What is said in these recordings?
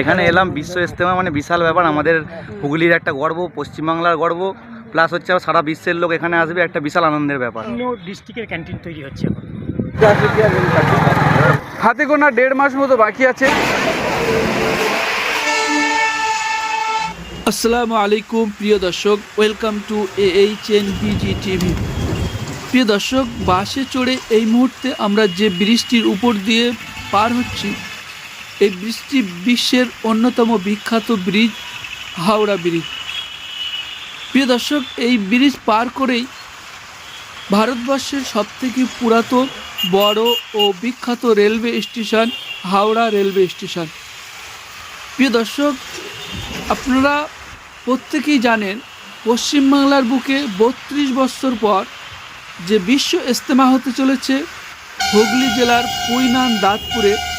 এখানে এলাম বিশ্ব ইস্তেমা মানে বিশাল ব্যাপার। আমাদের হুগলির একটা গর্ব পশ্চিমবাংলার গর্ব প্লাস হচ্ছে সারা বিশ্বের লোক এখানে আসবে একটা বিশাল আনন্দের ব্যাপার। ডিস্ট্রিক্টের ক্যান্টিন তৈরি হচ্ছে হাতে গোনা দেড় মাস মতো বাকি আছে। আসসালামু আলাইকুম প্রিয় দর্শক। Welcome to A H N BG TV প্রিয় দর্শক বাসে চড়ে এই মুহূর্তে আমরা যে ব্রিজটির উপর দিয়ে পার হচ্ছি এই ব্রিজটি বিশ্বের অন্যতম বিখ্যাত ব্রিজ, হাওড়া ব্রিজ। প্রিয় দর্শক, এই ব্রিজ পার করেই ভারতবর্ষের সবথেকে পুরাতন, বড় ও বিখ্যাত railway station Howrah railway station. প্রিয় দর্শক, আপনারা প্রত্যেকেই জানেন, পশ্চিমবাংলার বুকে বত্রিশ বছর পর যে বিশ্ব ইস্তেমা হতে চলেছে, হুগলি জেলার পুইনান দাঁতপুরে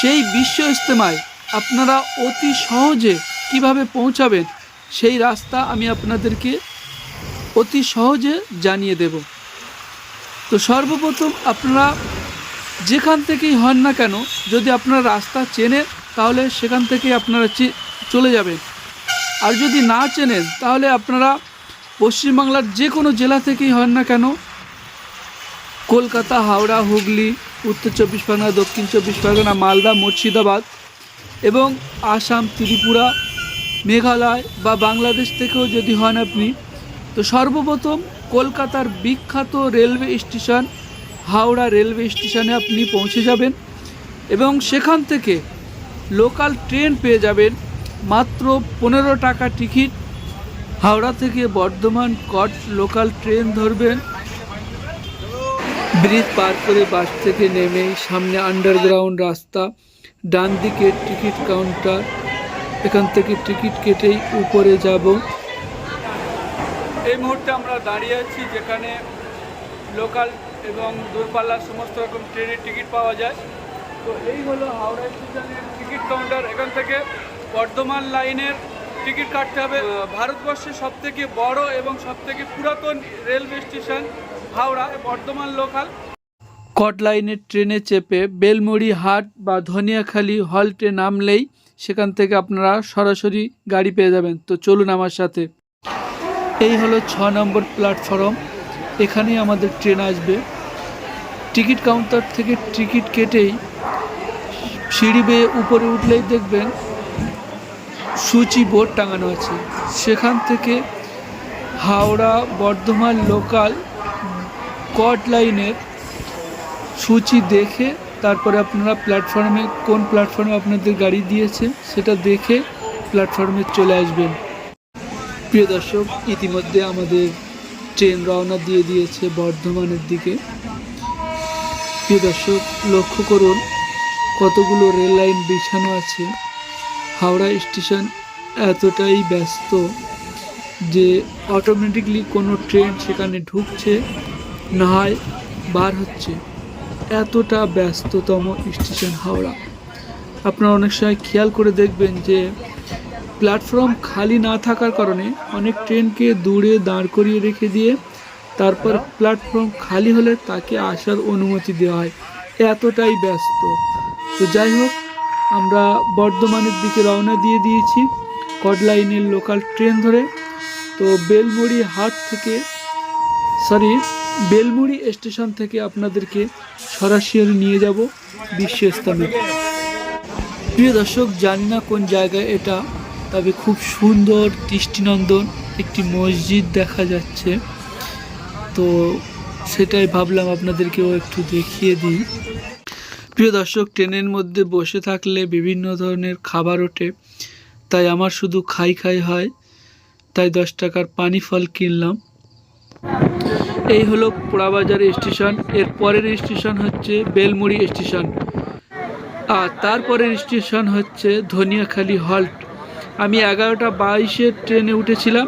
সেই বিশ্ব ইস্তেমায় আপনারা অতি সহজে কীভাবে পৌঁছাবেন, সেই রাস্তা আমি আপনাদেরকে অতি সহজে জানিয়ে দেব। তো সর্বপ্রথম আপনারা যেখান থেকেই হন না কেন, যদি আপনারা রাস্তা চেনে তাহলে সেখান থেকেই আপনারা চলে যাবেন। আর যদি না চেনেন, তাহলে আপনারা পশ্চিমবাংলার যে কোনো জেলা থেকেই হন না কেন, কলকাতা, হাওড়া, হুগলি উত্তর চব্বিশ পরগনা, দক্ষিণ চব্বিশ পরগনা, মালদা, মুর্শিদাবাদ এবং আসাম, ত্রিপুরা, মেঘালয় বা বাংলাদেশ থেকেও যদি হন আপনি, তো সর্বপ্রথম কলকাতার বিখ্যাত রেলওয়ে স্টেশন, হাওড়া রেলওয়ে স্টেশনে আপনি পৌঁছে যাবেন এবং সেখান থেকে লোকাল ট্রেন পেয়ে যাবেন মাত্র পনেরো টাকা টিকিট। হাওড়া থেকে বর্ধমান কট লোকাল ট্রেন ধরবেন। ব্রিজ পার করে বাস থেকে নেমেই সামনে আন্ডারগ্রাউন্ড রাস্তা, ডান দিকে টিকিট কাউন্টার এখান থেকে টিকিট কেটেই উপরে যাব। এই মুহূর্তে আমরা দাঁড়িয়ে আছি যেখানে লোকাল এবং দূরপাল্লার সমস্ত রকম ট্রেনের টিকিট পাওয়া যায়। তো এই হলো হাওড়া স্টেশনের টিকিট কাউন্টার এখান থেকে বর্ধমান লাইনের টিকিট কাটতে হবে। ভারতবর্ষের সব থেকে বড় এবং সবথেকে পুরাতন railway station Howrah, Bardhaman local কট লাইনের ট্রেনে চেপে বেলমুড়ি হাট বা ধনিয়াখালী হল্টে নামলেই সেখান থেকে আপনারা সরাসরি গাড়ি পেয়ে যাবেন। তো চলুন আমার সাথে। এই হলো ছ নম্বর প্ল্যাটফর্ম এখানেই আমাদের ট্রেন আসবে। টিকিট কাউন্টার থেকে টিকিট কেটেই সিঁড়ি বেয়ে উপরে উঠলেই দেখবেন সূচি বোর্ড টাঙানো আছে। সেখান থেকে হাওড়া, বর্ধমান লোকাল কট লাইনের সূচি দেখে তারপরে আপনারা প্ল্যাটফর্মে কোন প্ল্যাটফর্মে আপনাদের গাড়ি দিয়েছে সেটা দেখে প্ল্যাটফর্মে চলে আসবেন। প্রিয় দর্শক, ইতিমধ্যে আমাদের ট্রেন রওনা দিয়ে দিয়েছে বর্ধমানের দিকে। প্রিয় দর্শক, লক্ষ্য করুন কতগুলো রেল লাইন বিছানো আছে। হাওড়া স্টেশন এতটাই ব্যস্ত যে অটোমেটিকলি কোনো ট্রেন সেখানে ঢুকছে। না হয় বার হচ্ছে। এতটা ব্যস্ততম স্টেশন হাওড়া। আপনারা অনেক সময় খেয়াল করে দেখবেন যে, প্ল্যাটফর্ম খালি না থাকার কারণে অনেক ট্রেনকে দূরে দাঁড় করিয়ে রেখে দিয়ে তারপর প্ল্যাটফর্ম খালি হলে তাকে আসার অনুমতি দেওয়া হয়। এতটাই ব্যস্ত। তো যাই হোক, আমরা বর্ধমানের দিকে রওনা দিয়ে দিয়েছি কড লাইনের লোকাল ট্রেন ধরে। তো বেলমুড়ি হাট থেকে সরি বেলমুড়ি স্টেশন থেকে আপনাদেরকে সরাসরি নিয়ে যাব বিশ্ব ইস্তামে প্রিয় দর্শক, জানি না কোন জায়গায় এটা, তবে খুব সুন্দর দৃষ্টিনন্দন একটি মসজিদ দেখা যাচ্ছে। তো সেটাই ভাবলাম আপনাদেরকেও একটু দেখিয়ে দিই। প্রিয় দর্শক, ট্রেনের মধ্যে বসে থাকলে বিভিন্ন ধরনের খাবার ওঠে, তাই আমার শুধু খাই খাই হয়, তাই দশ টাকার পানি ফল কিনলাম। এই হলো পোড়াবাজার স্টেশন, এর পরের স্টেশন হচ্ছে বেলমুড়ি স্টেশন। আর তারপরের স্টেশন হচ্ছে ধনিয়াখালী হল্ট। আমি এগারোটা বাইশের ট্রেনে উঠেছিলাম,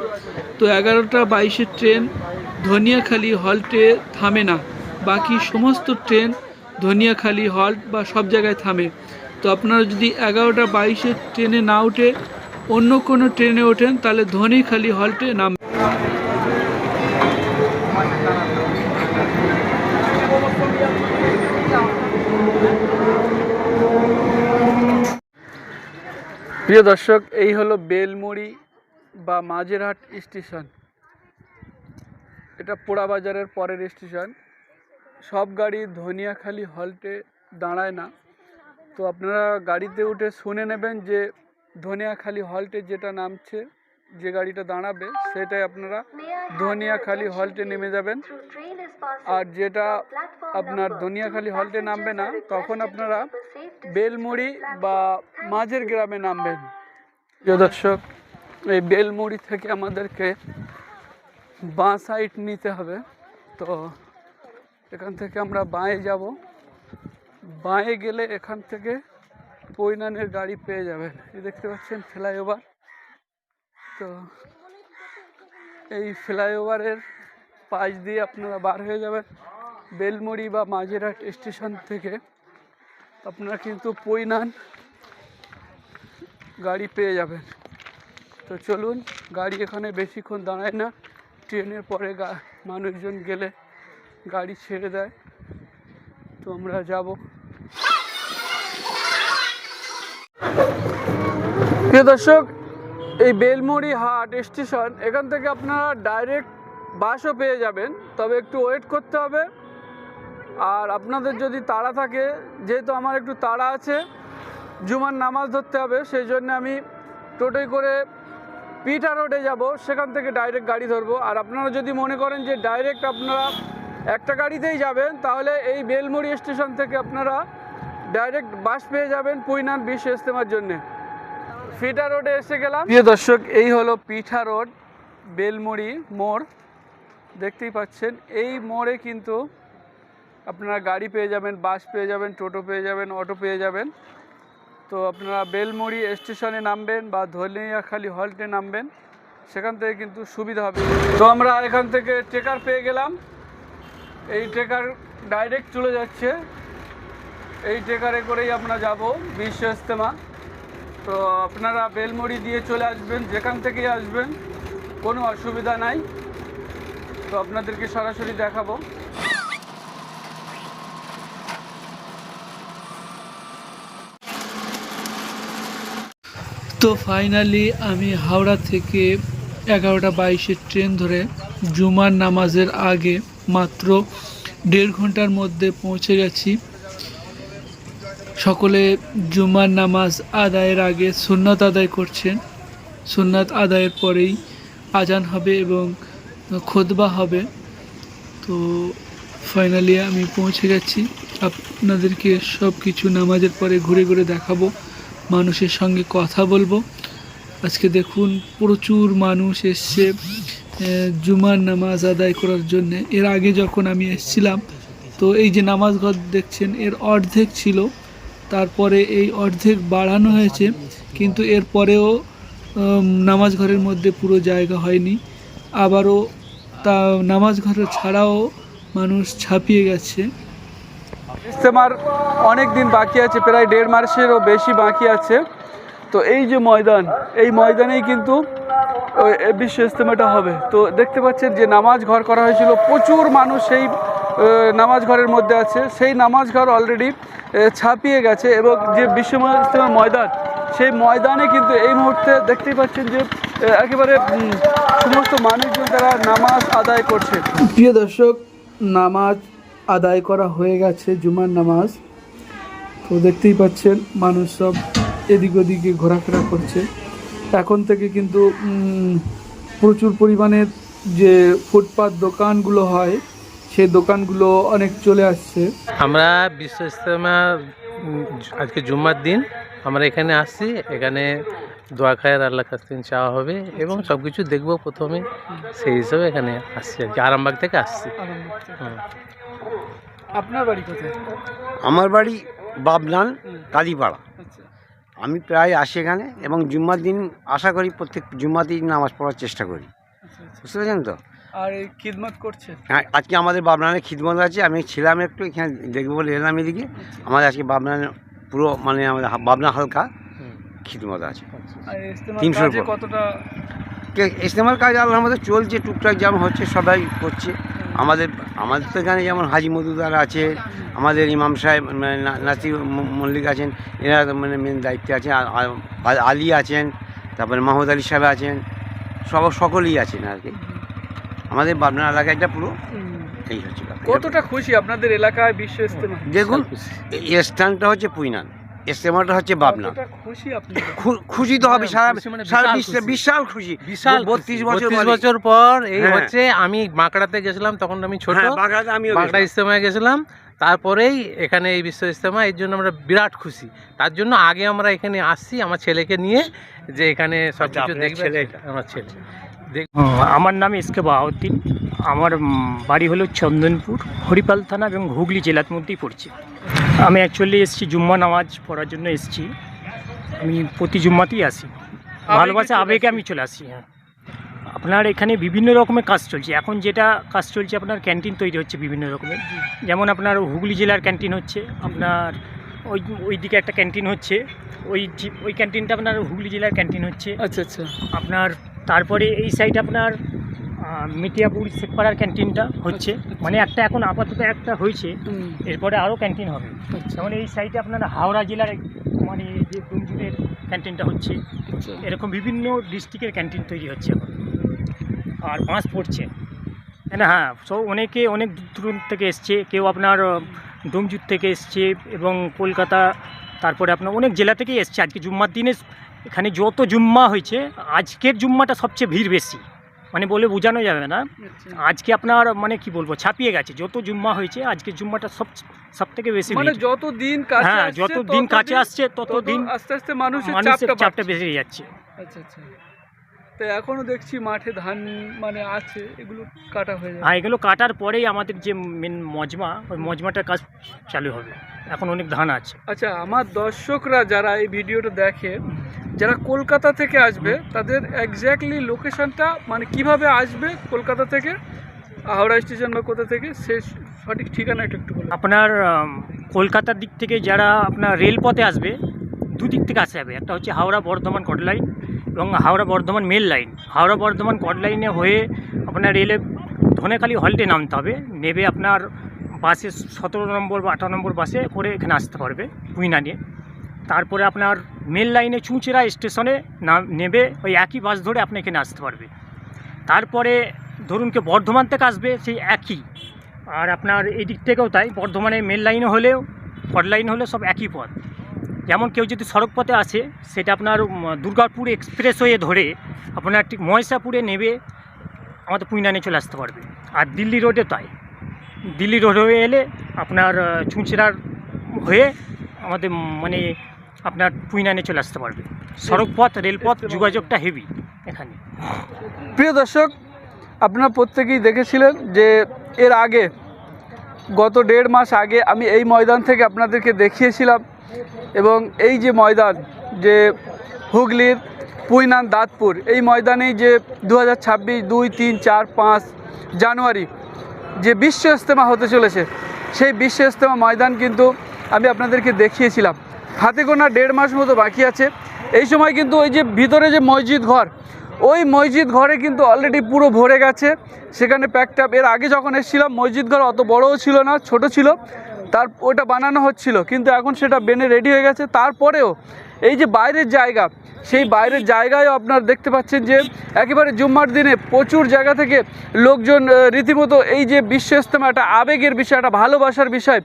তো এগারোটা বাইশের ট্রেন ধনিয়াখালী হল্টে থামে না। বাকি সমস্ত ট্রেন ধনিয়াখালী হল্ট বা সব জায়গায় থামে। তো আপনারা যদি এগারোটা বাইশের ট্রেনে না উঠে অন্য কোনো ট্রেনে ওঠেন, তাহলে ধনিখালী হল্টে নাম প্রিয় দর্শক, এই হলো বেলমুড়ি বা মাঝেরহাট স্টেশন। এটা পোড়াবাজারের পরের স্টেশন। সব গাড়ি ধনিয়াখালি হল্টে দাঁড়ায় না। তো আপনারা গাড়িতে উঠে শুনে নেবেন যে ধনিয়াখালি হল্টে যেটা নামছে যে গাড়িটা দাঁড়াবে সেটাই আপনারা ধনিয়াখালি হল্টে নেমে যাবেন। আর যেটা আপনার ধনিয়াখালি হল্টে নামবে না তখন আপনারা বেলমুড়ি বা মাঝের গ্রামে নামবেন। প্রিয় দর্শক এই বেলমুড়ি থেকে আমাদেরকে বাঁ সাইড নিতে হবে। তো এখান থেকে আমরা বাঁয়ে যাব। বাঁয়ে গেলে এখান থেকে পৈনানের গাড়ি পেয়ে যাবেন। এই দেখতে পাচ্ছেন ফ্লাইওভার। তো এই ফ্লাইওভারের পাশ দিয়ে আপনারা বার হয়ে যাবেন বেলমুড়ি বা মাঝেরহাট স্টেশন থেকে। আপনারা কিন্তু পৈনান গাড়ি পেয়ে যাবেন। তো চলুন, গাড়ি এখানে বেশিক্ষণ দাঁড়ায় না। ট্রেনের পরে মানুষজন গেলে গাড়ি ছেড়ে দেয়। তো আমরা যাব। দর্শক এই বেলমুড়ি হাট স্টেশন, এখান থেকে আপনারা ডাইরেক্ট বাসও পেয়ে যাবেন। তবে একটু ওয়েট করতে হবে। আর আপনাদের যদি তাড়া থাকে, যেহেতু আমার একটু তাড়া আছে, জুমার নামাজ ধরতে হবে, সেই জন্য আমি টোটোয় করে পিঠা রোডে যাব। সেখান থেকে ডাইরেক্ট গাড়ি ধরবো। আর আপনারা যদি মনে করেন যে ডাইরেক্ট আপনারা একটা গাড়িতেই যাবেন, তাহলে এই বেলমুড়ি স্টেশন থেকে আপনারা ডাইরেক্ট বাস পেয়ে যাবেন পুইনান বিশ্ব ইস্তেমার জন্যে। পিঠা রোডে এসে গেলাম। প্রিয় দর্শক, এই হলো পিঠা রোড, বেলমুড়ি মোড়। দেখতেই পাচ্ছেন, এই মোড়ে কিন্তু আপনারা গাড়ি পেয়ে যাবেন, বাস পেয়ে যাবেন, টোটো পেয়ে যাবেন, অটো পেয়ে যাবেন। তো আপনারা বেলমুড়ি স্টেশনে নামবেন বা ধলিয়াখালি হল্টে নামবেন, সেখান থেকে কিন্তু সুবিধা হবে। তো আমরা এখান থেকে ট্রেকার পেয়ে গেলাম। এই ট্রেকার ডাইরেক্ট চলে যাচ্ছে। এই ট্রেকারে করেই আমরা যাব বিশ্ব ইস্তেমা তো আপনারা বেলমুড়ি দিয়ে চলে আসবেন, যেখান থেকেই আসবেন, কোনো অসুবিধা নাই। তো আপনাদেরকে সরাসরি দেখাবো। তো ফাইনালি আমি হাওড়া থেকে এগারোটা বাইশের ট্রেন ধরে জুমার নামাজের আগে মাত্র দেড় ঘণ্টার মধ্যে পৌঁছে গেছি। সকলে জুমার নামাজ আদায়ের আগে সুন্নাত আদায় করছেন। সুন্নাত আদায়ের পরেই আজান হবে এবং খোদবা হবে। তো ফাইনালি আমি পৌঁছে গেছি আপনাদেরকে সব কিছু নামাজের পরে ঘুরে ঘুরে দেখাবো, মানুষের সঙ্গে কথা বলব। আজকে দেখুন প্রচুর মানুষ এসছে জুমার নামাজ আদায় করার জন্য। এর আগে যখন আমি এসছিলাম, তো এই যে নামাজ ঘর দেখছেন, এর অর্ধেক ছিল। তারপরে এই অর্ধেক বাড়ানো হয়েছে, কিন্তু এর পরেও নামাজ ঘরের মধ্যে পুরো জায়গা হয়নি। আবারও তা, নামাজ ঘর ছাড়াও মানুষ ছাপিয়ে গেছে। ইস্তেমার অনেক দিন বাকি আছে, প্রায় দেড় মাসেরও বেশি বাকি আছে। তো এই যে ময়দান, এই ময়দানেই কিন্তু বিশ্ব ইস্তেমাটা হবে। তো দেখতে পাচ্ছেন যে নামাজ ঘর করা হয়েছিল, প্রচুর মানুষ সেই নামাজ ঘরের মধ্যে আছে। সেই নামাজ ঘর অলরেডি ছাপিয়ে গেছে এবং যে বিশ্ব ইস্তেমার ময়দান, সেই ময়দানে কিন্তু এই মুহূর্তে দেখতেই পাচ্ছেন যে একেবারে সমস্ত মানুষজন তারা নামাজ আদায় করছে। প্রিয় দর্শক, নামাজ আদায় করা হয়ে গেছে, জুমার নামাজ। তো দেখতেই পাচ্ছেন, মানুষ সব এদিক ওদিকে ঘোরাফেরা করছে। এখন থেকে কিন্তু প্রচুর পরিমাণের যে ফুটপাত দোকানগুলো হয় সেই দোকানগুলো অনেক চলে আসছে। আমরা বিশ্ব ইস্তেমা আজকে জুম্মার দিন আমরা এখানে আসছি এখানে দোয়া খায়ের আল্লাহ কাছ থেকে চাওয়া হবে এবং সব কিছু দেখব প্রথমে সেই হিসাবে এখানে আসছি আর কি আরামবাগ থেকে আসছি। আপনার বাড়ি কোথায়? আমার বাড়ি বাবলান কালীপাড়া। আচ্ছা। আমি প্রায় আসি এখানে এবং জুম্মার দিন আশা করি প্রত্যেক জুম্মাতেই নামাজ পড়ার চেষ্টা করি। আচ্ছা আচ্ছা। বুঝতে পেরেছেন তো? আর এই খিদমত করছেন হ্যাঁ আজকে আমাদের বাবনানের খিদমত আছে আমি ছিলাম একটু এখানে দেখব বলে এলাম এদিকে। আমাদের আজকে বাবনানের পুরো মানে আমাদের বাবনা হালকা। খিদমত আছে। তিনশো তিনশোর কাজে উপর। কতটা কে- ইস্তেমার কাজ আল্লাহর মধ্যে চলছে টুকটাক যেমন হচ্ছে সবাই করছে। আমাদের আমাদের তো এখানে যেমন হাজি মধুদার আছে আমাদের ইমাম সাহেব মানে না- নাসির ম- মল্লিক আছেন এরা মানে মেন দায়িত্বে আছেন আলী আছেন তারপরে মাহমুদ আলী সাহেব আছেন সব সকলেই আছেন আর কি। আমাদের বাবনা এলাকাটা পুরো এই হচ্ছে কতটা খুশি আপনাদের এলাকায় বিশ্ব ইস্তেমা দেখুন স্থানটা হচ্ছে পুইনান। ইস্তেমাটা হচ্ছে বাবনা। খুশি তো হবে সারা মানে সারা বিশ্বে বিশাল খুশি। বিশাল বত্রিশ বছর বছর পর এই হ্যাঁ। হচ্ছে আমি বাঁকড়াতে গেছিলাম তখন আমি ছোট। হ্যাঁ বাঁকড়া গেছিলাম। ইস্তেমায় গেছিলাম। তারপরেই এখানে এই বিশ্ব ইস্তেমা এর জন্য আমরা বিরাট খুশি। তার জন্য আগে আমরা এখানে আসছি আমার ছেলেকে নিয়ে যে এখানে সব কিছু দেখবে আমার ছেলে। আমার নাম এস কে বাহাউদ্দিন। আমার বাড়ি হলো চন্দনপুর হরিপাল থানা এবং হুগলি জেলার মধ্যেই পড়ছে। আমি অ্যাকচুয়ালি এসেছি জুম্মা নামাজ পড়ার জন্য এসেছি। আমি প্রতি জুম্মাতেই আসি। ভালোবাসা আবেগে আমি চলে আসি হ্যাঁ। আপনার এখানে বিভিন্ন রকমের কাজ চলছে। এখন যেটা কাজ চলছে আপনার ক্যান্টিন তৈরি হচ্ছে বিভিন্ন রকমের। যেমন আপনার হুগলি জেলার ক্যান্টিন হচ্ছে আপনার ওই ওই দিকে একটা ক্যান্টিন হচ্ছে। ওই ওই ক্যান্টিনটা আপনার হুগলি জেলার ক্যান্টিন হচ্ছে। আচ্ছা আচ্ছা। আপনার তারপরে এই সাইডে আপনার মিটিয়াপুর শেখপাড়ার ক্যান্টিনটা হচ্ছে। মানে একটা এখন আপাতত একটা হয়েছে। এরপরে আরও ক্যান্টিন হবে। যেমন এই সাইডে আপনার হাওড়া জেলার মানে যে ডুমজুরের ক্যান্টিনটা হচ্ছে এরকম বিভিন্ন ডিস্ট্রিক্টের ক্যান্টিন তৈরি হচ্ছে এখন। আর বাঁশ পড়ছে। না হ্যাঁ সব অনেকে অনেক দূর থেকে এসছে। কেউ আপনার ডোমজুর থেকে এসছে এবং কলকাতা তারপরে আপনার অনেক জেলা থেকেই এসছে। আজকে জুম্মার দিনে এখানে যত জুম্মা হয়েছে আজকের জুম্মাটা সবচেয়ে ভিড় বেশি। মানে বলে বোঝানো যাবে না। আজকে আপনার মানে কি বলব ছাপিয়ে গেছে। যত জুম্মা হয়েছে আজকে জুম্মাটা সব সব থেকে বেশি মানে যত দিন হ্যাঁ যত দিন কাছে আসছে তত দিন আস্তে আস্তে মানুষের মানুষের চাপটা। বেড়ে যাচ্ছে। আচ্ছা আচ্ছা। তো এখনও দেখছি মাঠে ধান মানে আছে এগুলো কাটা হয়ে যাবে আর এগুলো কাটার পরেই আমাদের যে মেন মজমা ওই মজমাটার কাজ চালু হবে। এখন অনেক ধান আছে। আচ্ছা আমার দর্শকরা যারা এই ভিডিওটা দেখে যারা কলকাতা থেকে আসবে, তাদের এক্স্যাক্টলি লোকেশনটা মানে কীভাবে আসবে কলকাতা থেকে, হাওড়া স্টেশন বা কোথা থেকে, সে সঠিক ঠিকানা একটু আপনার কলকাতার দিক থেকে যারা আপনার রেলপথে আসবে, দুদিক থেকে আসতে হবে একটা হচ্ছে হাওড়া বর্ধমান কট লাইন এবং হাওড়া বর্ধমান মেল লাইন হাওড়া বর্ধমান কট লাইনে হয়ে আপনার রেলে ধনেখালি হল্টে নামতে হবে। নেবে আপনার বাসে সতেরো নম্বর বা আঠারো নম্বর বাসে করে এখানে আসতে পারবে কুইনা নিয়ে। তারপরে আপনার মেল লাইনে চুঁচেরা স্টেশনে নেবে ওই একই বাস ধরে আপনি এখানে আসতে পারবে। তারপরে ধরুন কে বর্ধমান থেকে আসবে সেই একই। আর আপনার এই দিক থেকেও তাই বর্ধমানে মেল লাইনে হলেও হট লাইন হলে সব একই পথ। যেমন কেউ যদি সড়ক পথে আসে সেটা আপনার দুর্গাপুর এক্সপ্রেস হয়ে ধরে আপনার ঠিক ময়সাপুরে নেবে আমাদের পুইনানে চলে আসতে পারবে। আর দিল্লি রোডে তাই। দিল্লি রোড হয়ে এলে আপনার আহ, চুঁচড়ার হয়ে আমাদের মানে আপনার পুইনানে চলে আসতে পারবে। সড়ক পথ রেলপথ যোগাযোগটা হেভি এখানে। প্রিয় দর্শক আপনারা প্রত্যেকেই দেখেছিলেন যে এর আগে গত দেড় মাস আগে আমি এই ময়দান থেকে আপনাদেরকে দেখিয়েছিলাম এবং এই যে ময়দান যে হুগলির পুইনান দাঁতপুর এই ময়দানেই যে দু হাজার ছাব্বিশ দুই তিন চার পাঁচ জানুয়ারি যে বিশ্ব ইস্তেমা হতে চলেছে সেই বিশ্ব ইস্তেমা ময়দান কিন্তু আমি আপনাদেরকে দেখিয়েছিলাম। হাতে গোনা দেড় মাস মতো বাকি আছে। এই সময় কিন্তু ওই যে ভিতরে যে মসজিদ ঘর, ওই মসজিদ ঘরে কিন্তু অলরেডি পুরো ভরে গেছে। সেখানে প্যাকটাপ এর আগে যখন এসেছিলাম, মসজিদ ঘর অত বড়ও ছিল না, ছোট ছিল। তার ওটা বানানো হচ্ছিল, কিন্তু এখন সেটা বেনে রেডি হয়ে গেছে। তারপরেও এই যে বাইরের জায়গা, সেই বাইরের জায়গায়ও আপনারা দেখতে পাচ্ছেন যে একেবারে জুম্মার দিনে প্রচুর জায়গা থেকে লোকজন রীতিমতো এই যে বিশ্ব ইস্তেমা একটা আবেগের বিষয়, একটা ভালোবাসার বিষয়,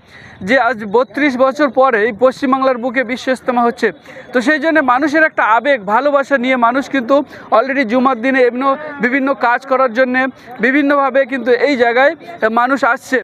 যে আজ বত্রিশ বছর পরে এই পশ্চিমবাংলার বুকে বিশ্ব ইস্তেমা হচ্ছে। তো সেই জন্য মানুষের একটা আবেগ, ভালোবাসা নিয়ে মানুষ কিন্তু অলরেডি জুমার দিনে এমনিও বিভিন্ন কাজ করার জন্যে বিভিন্নভাবে কিন্তু এই জায়গায় মানুষ আসছে।